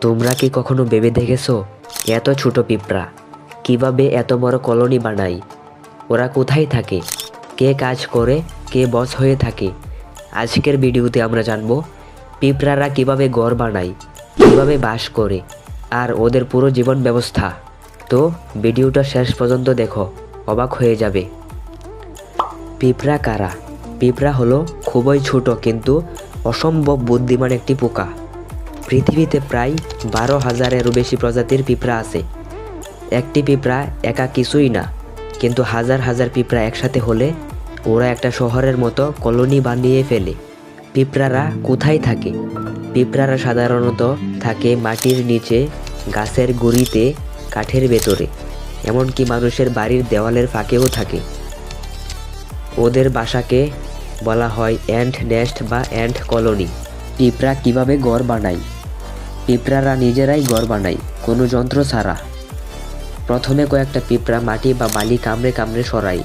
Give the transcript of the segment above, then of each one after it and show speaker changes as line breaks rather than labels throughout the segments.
তোমরা কি কখনো ভেবে দেখেছ এত ছোট পিঁপড়া? কীভাবে এত বড় কলোনি বানায় ওরা কোথায় থাকে? কে কাজ করে? কে বস হয়ে থাকে? আজকের ভিডিওতে আমরা জানব পিঁপড়ারা কীভাবে ঘর বানায়, কীভাবে বাস করে, আর ওদের পুরো জীবন ব্যবস্থা। তো ভিডিওটা শেষ পর্যন্ত দেখো, অবাক হয়ে যাবে। পিঁপড়া কারা? পিঁপড়া হলো খুবই ছোট কিন্তু অসম্ভব বুদ্ধিমান একটি পোকা। পৃথিবীতে প্রায় বারো হাজারেরও বেশি প্রজাতির পিঁপড়া আছে। একটি পিঁপড়া একা কিছুই না, কিন্তু হাজার হাজার পিঁপড়া একসাথে হলে ওরা একটা শহরের মতো কলোনি বানিয়ে ফেলে। পিঁপড়ারা কোথায় থাকে? পিঁপড়ারা সাধারণত থাকে মাটির নিচে, গাছের গুঁড়িতে, কাঠের ভেতরে, এমনকি মানুষের বাড়ির দেওয়ালের ফাঁকেও থাকে। ওদের বাসাকে বলা হয় অ্যান্ড নেস্ট বা অ্যান্ড কলোনি। পিঁপড়া কীভাবে ঘর বানায়? পিঁপড়ারা নিজেরাই ঘর বানায়, কোনো যন্ত্র ছাড়া। প্রথমে কয়েকটা পিঁপড়া মাটি বা বালি কামড়ে কামড়ে সরায়,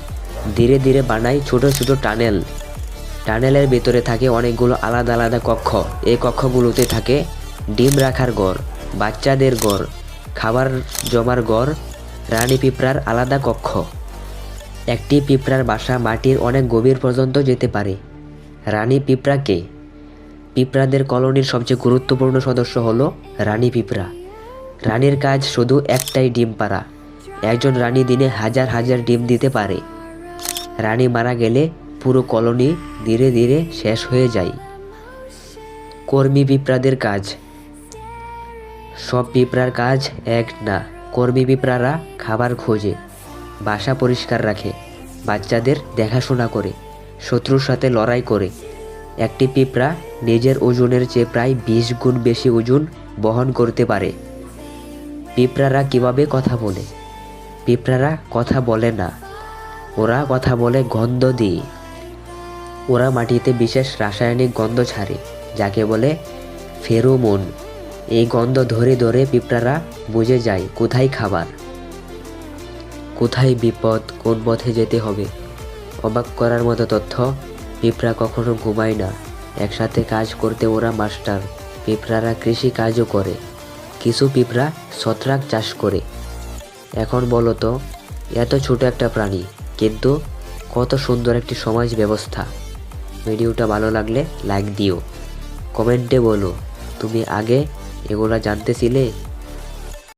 ধীরে ধীরে বানায় ছোট ছোট টানেল। টানেলের ভেতরে থাকে অনেকগুলো আলাদা আলাদা কক্ষ। এই কক্ষগুলোতে থাকে ডিম রাখার ঘর, বাচ্চাদের ঘর, খাবার জমার ঘর, রানী পিঁপড়ার আলাদা কক্ষ। একটি পিঁপড়ার বাসা মাটির অনেক গভীর পর্যন্ত যেতে পারে। রানী পিঁপড়াকে পিঁপড়াদের কলোনির সবচেয়ে গুরুত্বপূর্ণ সদস্য হলো রানী পিঁপড়া। রানীর কাজ শুধু একটাই ডিম পাড়া। একজন রানী দিনে হাজার হাজার ডিম দিতে পারে। রানী মারা গেলে পুরো কলোনি ধীরে ধীরে শেষ হয়ে যায়। কর্মী পিঁপড়াদের কাজ। সব পিঁপড়ার কাজ এক না, কর্মী পিঁপড়ারা খাবার খোঁজে, বাসা পরিষ্কার রাখে, বাচ্চাদের দেখাশোনা করে, শত্রুর সাথে লড়াই করে। একটি পিঁপড়া নিজের ওজনের চেয়ে প্রায় বিশ গুণ বেশি ওজন বহন করতে পারে। পিঁপড়ারা কীভাবে কথা বলে? পিঁপড়ারা কথা বলে না। ওরা কথা বলে গন্ধ দিয়ে। ওরা মাটিতে বিশেষ রাসায়নিক গন্ধ ছাড়ে, যাকে বলে ফেরোমোন। এই গন্ধ ধরে ধরে পিঁপড়ারা বুঝে যায় কোথায় খাবার, কোথায় বিপদ, কোন পথে যেতে হবে। অবাক করার মতো তথ্য পিঁপড়া কখনো ঘুমায় না। একসাথে কাজ করতে ওরা মাস্টার। পিঁপড়ারা কৃষি কাজও করে। কিছু পিঁপড়া ছত্রাক চাষ করে। এখন বলো তো, এত ছোট একটা প্রাণী, কিন্তু কত সুন্দর একটি সমাজ ব্যবস্থা। ভিডিওটা ভালো লাগলে লাইক দিও। কমেন্টে বলো, তুমি আগে এগুলা জানতেছিলে